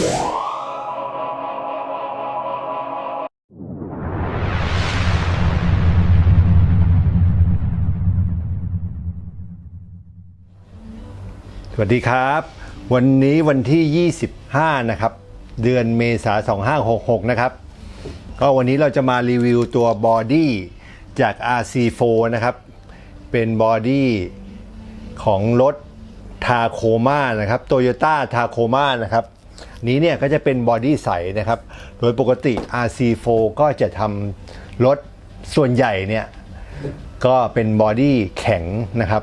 สวัสดีครับ วันนี้วันที่ 25 นะครับ เดือนเมษา2566 นะครับ ก็วันนี้เราจะมารีวิวตัวบอดี้จาก RC4 นะครับ เป็นบอดี้ของรถทาโคมานะครับ Toyota t a c o m a นะครับ นี้เนี่ยก็จะเป็นบอดี้ใสนะครับ โดยปกติ RC4 ก็จะทำรถส่วนใหญ่เนี่ยก็เป็นบอดี้แข็งนะครับ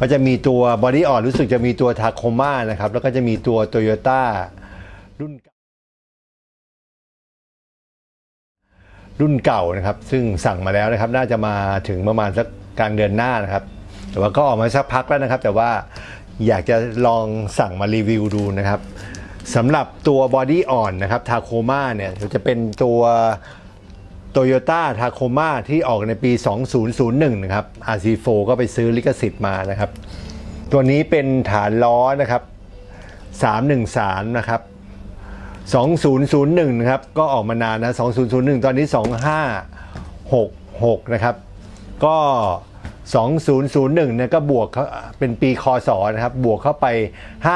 ก็จะมีตัวบอดี้อ่อนรู้สึกจะมีตัวทาโคมานะครับ แล้วก็จะมีตัว t o y ยต้ารุ่นรุ่นเก่านะครับ ซึ่งสั่งมาแล้วนะครับ น่าจะมาถึงประมาณสักกลางเดือนหน้านะครับ แต่ว่าก็ออกมาสักพักแล้วนะครับ แต่ว่าอยากจะลองสั่งมารีวิวดูนะครับ สำหรับตัวบอดี้อ่อนนะครับทาโคมาเนี่ยจะเป็นตัว Toyota Tacoma ที่ออกในปี 2001 นะครับ RC4 ก็ไปซื้อลิขสิทธิ์มานะครับ ตัวนี้เป็นฐานล้อนะครับ 313 นะครับ 2001 นะครับ ก็ออกมานานนะ 2001 ตอนนี้ 2566 นะครับ ก็ 2001เนี่ยก็บวกเขาเป็นปีคศนะครับ บวกเข้าไป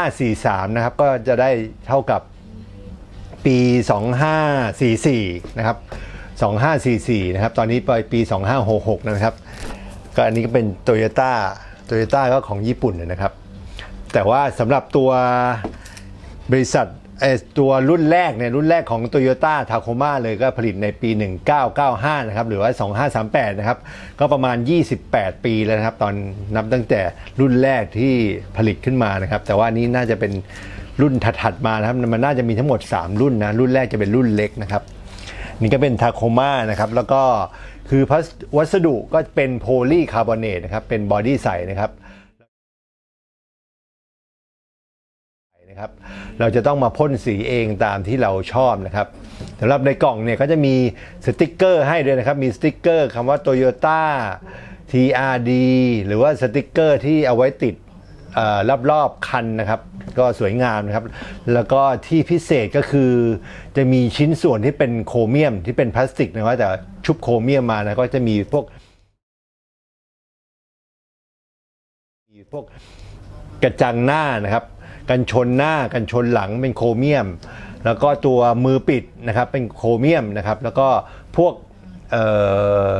543 นะครับ ก็จะได้เท่ากับปี 2544 นะครับ 2544 นะครับ ตอนนี้ไปปี 2566 นะครับ ก็อันนี้ก็เป็น t o y ยต้าโตโยต้าก็ของญี่ปุ่นนะครับ แต่ว่าสำหรับตัวบริษัท ตัวรุ่นแรกเนี่ยรุ่นแรกของ Toyota Tacoma เลยก็ผลิตในปี 1995 นะครับ หรือว่า 2538 นะครับ ก็ประมาณ 28 ปีแล้วนะครับ ตอนนับตั้งแต่รุ่นแรกที่ผลิตขึ้นมานะครับ แต่ว่านี้น่าจะเป็นรุ่นถัดๆมานะครับ มันน่าจะมีทั้งหมด 3 รุ่นนะ รุ่นแรกจะเป็นรุ่นเล็กนะครับ นี่ก็เป็นทาโคมานะครับ แล้วก็คือพัสดุก็เป็นโพลีคาร์บอเนตนะครับ เป็นบอดี้ใสนะครับ นะครับเราจะต้องมาพ่นสีเองตามที่เราชอบนะครับสำหรับในกล่องเนี่ยก็จะมีสติกเกอร์ให้ด้วยนะครับ มีสติกเกอร์คำว่า Toyota TRD หรือว่าสติกเกอร์ที่เอาไว้ติดเอ่อรอบคันนะครับ ก็สวยงามนะครับ แล้วก็ที่พิเศษก็คือ จะมีชิ้นส่วนที่เป็นโครเมียมที่เป็นพลาสติกนะครับแต่ชุบโครเมียมมานะก็จะมีพวกมีพวกกระจังหน้านะครับ กันชนหน้ากันชนหลังเป็นโครเมียม แล้วก็ตัวมือปิดนะครับเป็นโครเมียมนะครับ แล้วก็พวกเอ่อ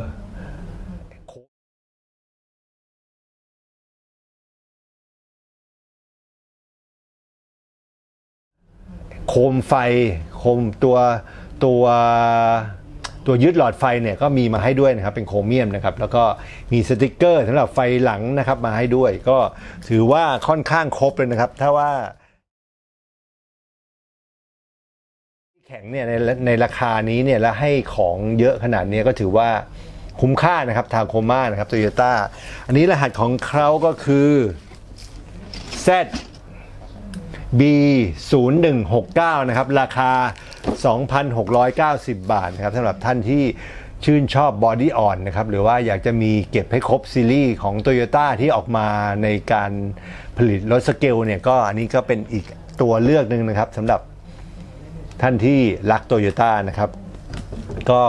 โคมไฟ โคมตัวตัว ตัวยึดหลอดไฟเนี่ยก็มีมาให้ด้วยนะครับเป็นโครเมียมนะครับแล้วก็มีสติกเกอร์สำหรับไฟหลังนะครับมาให้ด้วย ก็ถือว่าค่อนข้างครบเลยนะครับ ถ้าว่าแข็งเนี่ยในในราคานี้เนี่ยแล้วให้ของเยอะขนาดนี้ก็ถือว่าคุ้มค่านะครับทาโคม่านะครับโตโยต้าอันนี้รหัสของเขาก็คือ Z B 0 1 6 9นะครับราคา 2,690 บาทนะครับสำหรับท่านที่ชื่นชอบบอดี้อ่อนนะครับหรือว่าอยากจะมีเก็บให้ครบซีรีส์ของ Toyota ที่ออกมาในการผลิตรถสเกลเนี่ยก็อันนี้ก็เป็นอีกตัวเลือกหนึ่งนะครับสำหรับท่านที่รักโตโยต้านะครับ ก็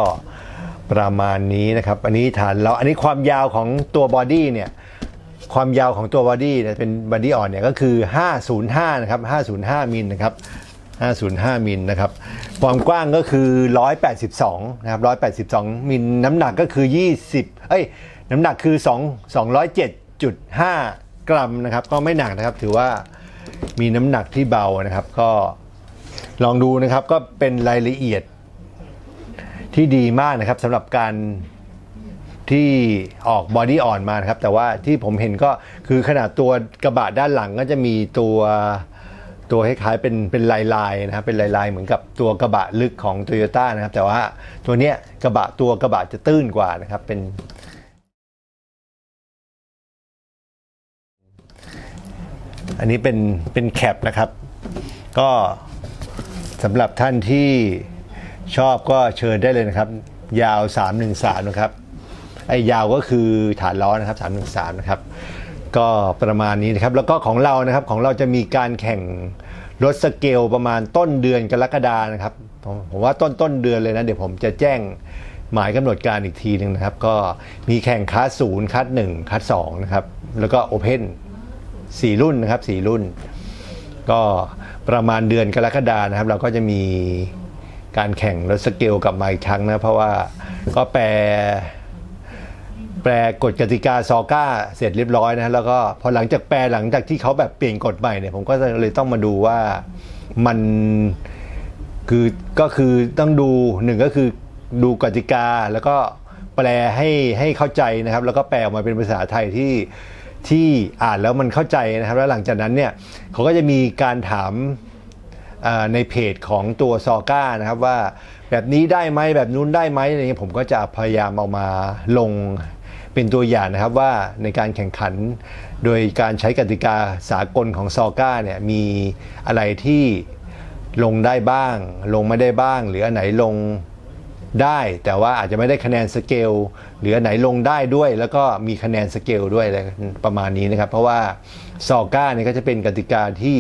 ประมาณนี้นะครับ อันนี้ฐานเราอันนี้ความยาวของตัวบอดี้เนี่ยความยาวของตัวบอดี้เนี่ยเป็นบอดี้อ่อนเนี่ยก็คือ 505 นะครับ 505 มิลนะครับ 505 มิลนะครับ ความกว้างก็คือ 182 นะครับ 182 มิล น้ำหนักก็คือ 20 เอ้ย น้ำหนักคือ 2 207.5 กรัมนะครับ ก็ไม่หนักนะครับ ถือว่ามีน้ำหนักที่เบานะครับ ก็ลองดูนะครับ ก็เป็นรายละเอียดที่ดีมากนะครับสำหรับการที่ออกบอดี้อ่อนมานะครับ แต่ว่าที่ผมเห็นก็คือขนาดตัวกระบะด้านหลังก็จะมีตัว ตัวคล้ายๆเป็นเป็นลายลายๆนะครับเป็นลายลายๆเหมือนกับตัวกระบะลึกของ t o y ยต้นะครับ แต่ว่าตัวเนี้ยกระบะตัวกระบะจะตื้นกว่านะครับเป็นอันนี้เป็นเป็นแคปนะครับ ก็สำหรับท่านที่ชอบก็เชิญได้เลยนะครับ ยาว 313 นะครับ ไอ้ยาวก็คือฐานล้อนะครับ 313 นะครับ ก็ประมาณนี้นะครับ แล้วก็ของเรานะครับของเราจะมีการแข่ง รถสเกลประมาณต้นเดือนกรกฎานะครับผมผมว่าต้นต้นเดือนเลยนะ เดี๋ยวผมจะแจ้งหมายกำหนดการอีกทีหนึ่งนะครับ ก็มีแข่งคลาสศูนย์คลาสหนึ่งคลาสสองนะครับ แล้วก็โอเพนสี่รุ่นนะครับสี่รุ่น ก็ประมาณเดือนกรกฎานะครับ เราก็จะมีการแข่งรถสเกลกลับมาอีกครั้งนะ เพราะว่าก็แปล แปลกฎกติกาซอก้าเสร็จเรียบร้อยนะแล้วก็พอหลังจากแปลหลังจากที่เขาแบบเปลี่ยนกฎใหม่เนี่ยผมก็เลยต้องมาดูว่ามันคือก็คือต้องดูหนึ่งก็คือดูกติกาแล้วก็แปลให้ให้เข้าใจนะครับ แล้วก็แปลออกมาเป็นภาษาไทยที่ที่อ่านแล้วมันเข้าใจนะครับ แล้วหลังจากนั้นเนี่ยเขาก็จะมีการถามในเพจของตัวซอก้านะครับว่าแบบนี้ได้ไหมแบบนู้นได้ไหมอะไรเงี้ยผมก็จะพยายามเอามาลง เป็นตัวอย่างนะครับว่าในการแข่งขัน โดยการใช้กติกาสากลของซอก้าเนี่ยมีอะไรที่ลงได้บ้าง ลงไม่ได้บ้าง หรืออันไหนลงได้ แต่ว่าอาจจะไม่ได้คะแนนสเกลหรืออันไหนลงได้ด้วย แล้วก็มีคะแนนสเกลด้วยอะไรประมาณนี้นะครับ เพราะว่าซอก้าเนี่ยก็จะเป็นกติกาที่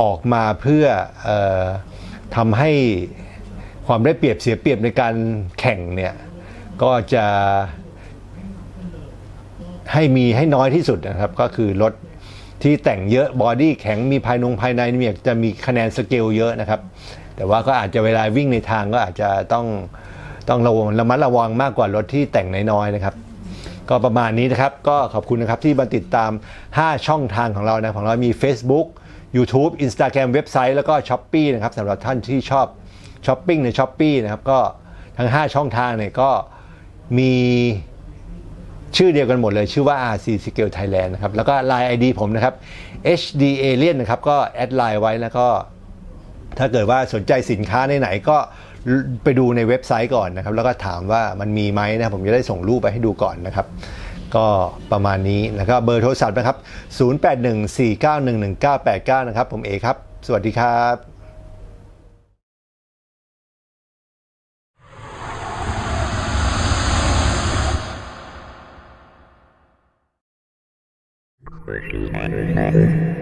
ออกมาเพื่อออทำให้ความได้เปรียบเสียเปรียบในการแข่งเนี่ยก็จะ ให้มีให้น้อยที่สุดนะครับ ก็คือรถที่แต่งเยอะบอดี้แข็งมีภายนงภายในเนี่ยจะมีคะแนนสเกลเยอะนะครับ แต่ว่าก็อาจจะเวลาวิ่งในทางก็อาจจะต้องต้องระวังระมัดระวังมากกว่ารถที่แต่งน้อยๆนะครับ ก็ประมาณนี้นะครับ ก็ขอบคุณนะครับที่มาติดตาม 5 ช่องทางของเรานะของเรามี Facebook YouTube Instagram เว็บไซต์แล้วก็ s h อ p e e นะครับสำหรับท่านที่ชอบช้อปปิ้งใน s h อ p e e นะครับก็ทั้ง 5 ช่องทางเนี่ยก็มี ชื่อเดียวกันหมดเลยชื่อว่า RC Scale Thailand นะครับ แล้วก็ Line ID ผมนะครับ HD Alien นะครับ ก็แอดไลน์ไว้แล้วก็ ถ้าเกิดว่าสนใจสินค้าไหนๆก็ไปดูในเว็บไซต์ก่อนนะครับ แล้วก็ถามว่ามันมีไหมนะผมจะได้ส่งรูปไปให้ดูก่อนนะครับ ก็ประมาณนี้แล้วก็เบอร์โทรศัพท์นะครับ 0814911989 นะครับ ผมเอครับ สวัสดีครับ Pussy.